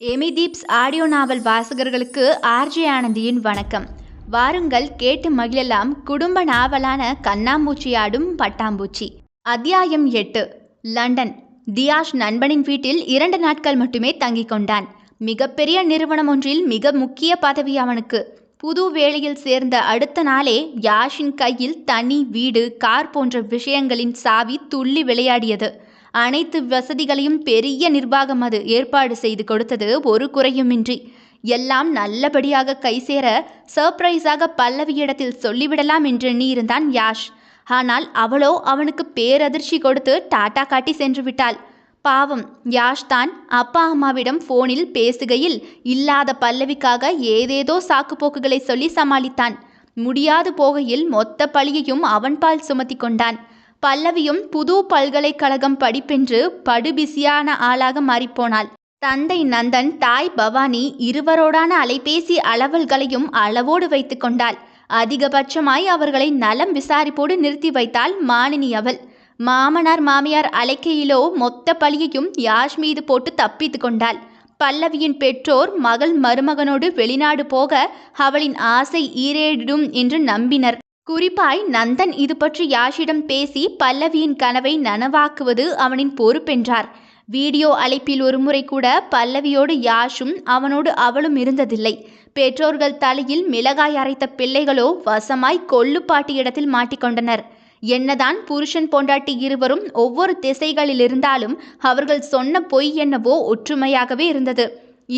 Amy தீப்ஸ் audio நாவல் வாசகர்களுக்கு RJ ஆனந்தியின் வணக்கம். வாருங்கள் கேட்டு மகிழலாம் குடும்ப நாவலான கண்ணாம்பூச்சி ஆடும் பட்டாம்பூச்சி. அத்தியாயம் எட்டு. லண்டன். தியாஷ் நண்பனின் வீட்டில் இரண்டு நாட்கள் மட்டுமே தங்கிக் கொண்டான். மிகப்பெரிய நிறுவனம் ஒன்றில் மிக முக்கிய பதவி அவனுக்கு. புது வேளையில் சேர்ந்த அடுத்த நாளே யாஷின் கையில் தனி வீடு கார் போன்ற விஷயங்களின் சாவி துள்ளி விளையாடியது. அனைத்து வசதிகளையும் பெரிய நிர்வாகம் அது ஏற்பாடு செய்து கொடுத்தது ஒரு குறையுமின்றி. எல்லாம் நல்லபடியாக கை சேர சர்ப்ரைஸாக பல்லவியிடத்தில் சொல்லிவிடலாம் என்று எண்ணியிருந்தான் யாஷ். ஆனால் அவளோ அவனுக்கு பேரதிர்ச்சி கொடுத்து டாட்டா காட்டி சென்று விட்டாள். பாவம் யாஷ் தான் அப்பா அம்மாவிடம் போனில் பேசுகையில் இல்லாத பல்லவிக்காக ஏதேதோ சாக்குப்போக்குகளை சொல்லி சமாளித்தான். முடியாது போகையில் மொத்த பழியையும் அவன்பால் சுமத்தி கொண்டான். பல்லவியும் புது பல்கலைக்கழகம் படிப்பென்று படுபிசியான ஆளாக மாறிப்போனாள். தந்தை நந்தன் தாய் பவானி இருவரோடான அலைபேசி அளவல்களையும் அளவோடு வைத்து கொண்டாள். அதிகபட்சமாய் அவர்களை நலம் விசாரிப்போடு நிறுத்தி வைத்தாள் மாலினி அவள். மாமனார் மாமியார் அலைக்கையிலோ மொத்த பழியையும் யாஷ் மீது போட்டு தப்பித்து கொண்டாள். பல்லவியின் பெற்றோர் மகள் மருமகனோடு வெளிநாடு போக அவளின் ஆசை ஈரேடிடும் என்று நம்பினர். குறிப்பாய் நந்தன் இது பற்றி யாஷிடம் பேசி பல்லவியின் கனவை நனவாக்குவது அவனின் பொறுப்பென்றார். வீடியோ அழைப்பில் ஒருமுறை கூட பல்லவியோடு யாஷும் அவனோடு அவளும் இருந்ததில்லை. பெற்றோர்கள் தலையில் மிளகாய் அரைத்த பிள்ளைகளோ வசமாய் கொள்ளுப்பாட்டி இடத்தில் மாட்டிக்கொண்டனர் என்னதான் புருஷன் பொண்டாட்டி இருவரும் ஒவ்வொரு திசைகளில் இருந்தாலும் அவர்கள் சொன்ன பொய் என்னவோ ஒற்றுமையாகவே இருந்தது.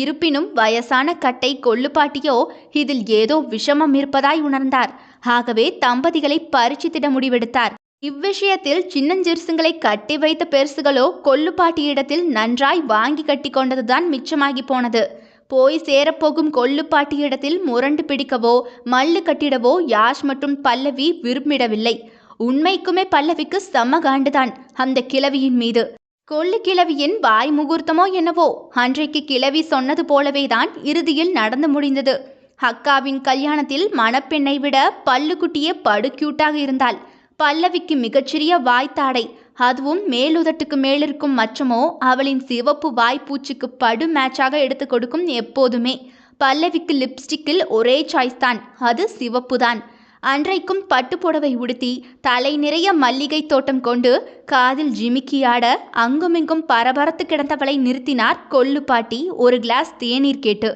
இருப்பினும் வயசான கட்டை கொள்ளுப்பாட்டியோ இதில் ஏதோ விஷமம் இருப்பதாய் உணர்ந்தார். ஆகவே தம்பதிகளை பரிச்சித்திட முடிவெடுத்தார். இவ்விஷயத்தில் சின்னஞ்சிறுசுங்களை கட்டி வைத்த பெருசுகளோ கொள்ளுப்பாட்டியிடத்தில் நன்றாய் வாங்கி கட்டி கொண்டதுதான் மிச்சமாகி போனது. போய் சேரப்போகும் கொள்ளுப்பாட்டியிடத்தில் முரண்டு பிடிக்கவோ மல்லு கட்டிடவோ யாஷ் மற்றும் பல்லவி விரும்பிடவில்லை. உண்மைக்குமே பல்லவிக்கு செம்ம காண்டுதான் அந்த கிழவியின் மீது. கொள்ளு கிழவியின் வாய் முகூர்த்தமோ என்னவோ? அன்றைக்கு கிழவி சொன்னது போலவேதான் இறுதியில் நடந்து முடிந்தது. அக்காவின் கல்யாணத்தில் மணப்பெண்ணை விட பல்லுக்குட்டியே படு கியூட்டாக இருந்தாள். பல்லவிக்கு மிகச்சிறிய வாய்த்தாடை. அதுவும் மேலுதட்டுக்கு மேலிருக்கும் மச்சமோ அவளின் சிவப்பு வாய்ப்பூச்சிக்கு படு மேட்சாக எடுத்து கொடுக்கும் எப்போதுமே. பல்லவிக்கு லிப்ஸ்டிக்கில் ஒரே சாய்ஸ் தான் அது சிவப்பு தான் அன்றைக்கும் பட்டு புடவை உடுத்தி தலை நிறைய மல்லிகை தோட்டம் கொண்டு காதில் ஜிமிக்கியாட அங்குமிங்கும் பரபரத்து கிடந்தவளை நிறுத்தினார் கொல்லு பாட்டி ஒரு கிளாஸ் தேநீர் கேட்டு.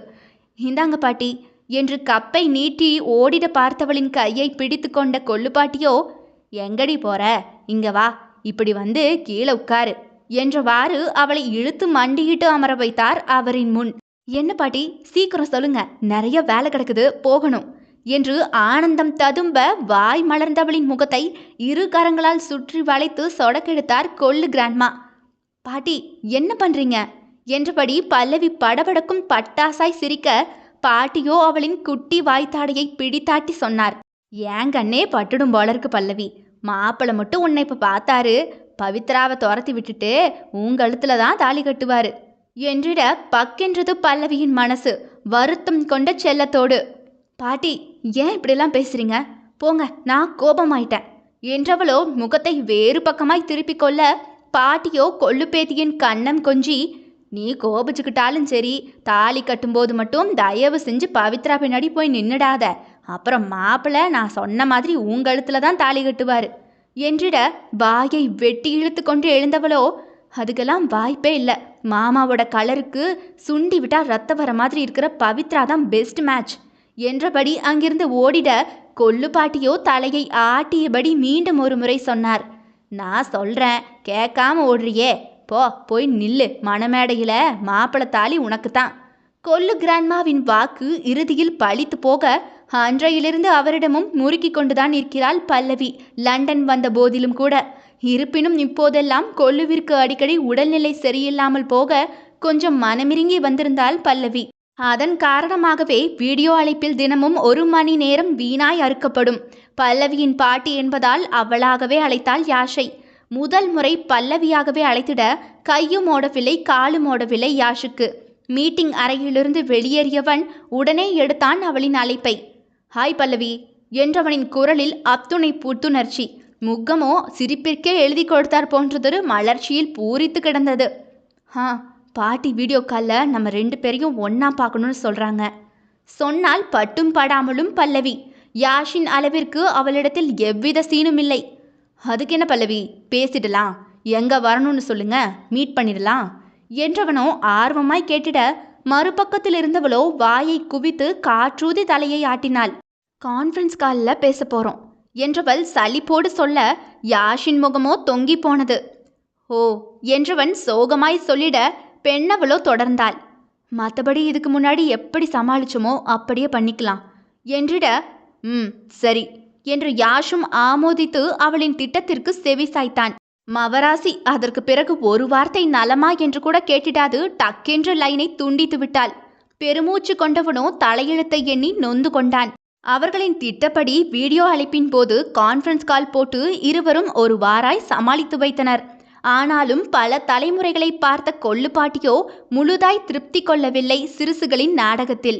இந்தாங்க பாட்டி என்று கப்பை நீட்டி ஓடிட பார்த்தவளின் கையை பிடித்து கொண்ட கொள்ளுப்பாட்டியோ எங்கடி போற? இங்க வா. இப்படி வந்து கீழே உட்காரு என்றவாறு அவளை இழுத்து மண்டியிட்டு அமர வைத்தார் அவரின் முன். என்ன பாட்டி? சீக்கிரம் சொல்லுங்க. நிறைய வேலை கிடக்குது. போகணும் என்று ஆனந்தம் ததும்ப வாய் மலர்ந்தவளின் முகத்தை இரு கரங்களால் சுற்றி வளைத்து சொடக்கெடுத்தார் கொள்ளு கிராண்ட்மா. பாட்டி என்ன பண்றீங்க? என்றபடி பல்லவி படபடக்கும் பட்டாசாய் சிரிக்க பாட்டியோ அவளின் குட்டி வாய்த்தாடையை பிடித்தாட்டி சொன்னார். ஏன் கண்ணே பட்டுடும் போல இருக்கு பல்லவி. மாப்பிள்ளை மட்டும் உன்னை இப்போ பார்த்தாரு. பவித்ராவை துரத்தி விட்டுட்டு உங்கழுத்துல தான் தாலி கட்டுவாரு என்றிட பக்கென்றது பல்லவியின் மனசு வருத்தம் கொண்ட செல்லத்தோடு. பாட்டி ஏன் இப்படிலாம் பேசுறீங்க? போங்க நான் கோபமாயிட்டேன் என்றவளோ முகத்தை வேறு பக்கமாய் திருப்பிக் கொள்ள பாட்டியோ கொள்ளுப்பேத்தியின் கண்ணம் கொஞ்சி நீ கோபிச்சுக்கிட்டாலும் சரி தாலி கட்டும்போது மட்டும் தயவு செஞ்சு பவித்ரா பின்னாடி போய் நின்னுடாத. அப்புறம் மாப்பிள்ள நான் சொன்ன மாதிரி உங்கழுத்துல தான் தாலி கட்டுவார். என்றிட வாயை வெட்டி இழுத்து கொண்டு எழுந்தவளோ அதுக்கெல்லாம் வாய்ப்பே இல்லை. மாமாவோட கலருக்கு சுண்டி விட்டா ரத்த வர மாதிரி இருக்கிற பவித்ரா தான் பெஸ்ட் மேட்ச் என்றபடி அங்கிருந்து ஓடிட கொல்லு பாட்டியோ தலையை ஆட்டியபடி மீண்டும் ஒரு முறை சொன்னார். நான் சொல்கிறேன் கேட்காம ஓடுறியே. போ போய் நில்லு. மணமேடையில் மாப்பிள தாலி உனக்கு தான் கொல்லு கிராண்ட்மாவின் வாக்கு இறுதியில் பழித்து போக அன்றையிலிருந்து அவரிடமும் முறுக்கி கொண்டுதான் இருக்கிறாள் பல்லவி. லண்டன் வந்த போதிலும் கூட. இருப்பினும் இப்போதெல்லாம் கொல்லுவிற்கு அடிக்கடி உடல்நிலை சரியில்லாமல் போக கொஞ்சம் மனமிருங்கி வந்திருந்தாள் பல்லவி. அதன் காரணமாகவே வீடியோ அழைப்பில் தினமும் ஒரு மணி நேரம் வீணாய் அறுக்கப்படும். பல்லவியின் பாட்டி என்பதால் அவளாகவே அழைத்தாள் யாஷை. முதல் முறை பல்லவியாகவே அழைத்திட கையும் ஓடவில்லை காலும் ஓடவில்லை யாஷுக்கு. மீட்டிங் அறையிலிருந்து வெளியேறியவன் உடனே எடுத்தான் அவளின் அழைப்பை. ஹாய் பல்லவி என்றவனின் குரலில் அத்துணை புத்துணர்ச்சி. முகமோ சிரிப்பிற்கே எழுதி கொடுத்தார் போன்றதொரு மலர்ச்சியில் பூரித்து கிடந்தது. ஆ பாட்டி வீடியோ காலில் நம்ம ரெண்டு பேரையும் ஒன்றா பார்க்கணும்னு சொல்கிறாங்க சொன்னால் பட்டும் படாமலும் பல்லவி. யாஷின் அளவிற்கு அவளிடத்தில் எவ்வித சீனும் இல்லை. அதுக்கு என்ன பல்லவி? பேசிடலாம். எங்கே வரணும்னு சொல்லுங்க. மீட் பண்ணிடலாம். என்றவனோ ஆர்வமாய் கேட்டிட மறுபக்கத்தில் இருந்தவளோ வாயை குவித்து காற்றூதி தலையை ஆட்டினாள். கான்ஃபரன்ஸ் காலில் பேச போகிறோம் என்றவள் சலிப்போடு சொல்ல யாஷின் முகமோ தொங்கி போனது. ஓ என்றவன் சோகமாய் சொல்லிட பெண்ணவளோ தொடர்ந்தாள். மற்றபடி இதுக்கு முன்னாடி எப்படி சமாளிச்சோமோ அப்படியே பண்ணிக்கலாம். என்றிட ம் சரி. என்று யாஷும் ஆமோதித்து அவளின் திட்டத்திற்கு செவி சாய்த்தான். மவராசி அதற்கு பிறகு ஒரு வார்த்தை நலமா என்று கூட கேட்டிடாது டக்கென்ற லைனை துண்டித்து விட்டாள். பெருமூச்சு கொண்டவனோ தலையெழுத்தை எண்ணி நொந்து கொண்டான். அவர்களின் திட்டப்படி வீடியோ அழைப்பின் போது கான்ஃபரன்ஸ் கால் போட்டு இருவரும் ஒரு வாராய் சமாளித்து வைத்தனர். ஆனாலும் பல தலைமுறைகளை பார்த்த கொள்ளுப்பாட்டியோ முழுதாய் திருப்தி கொள்ளவில்லை சிறுசுகளின் நாடகத்தில்.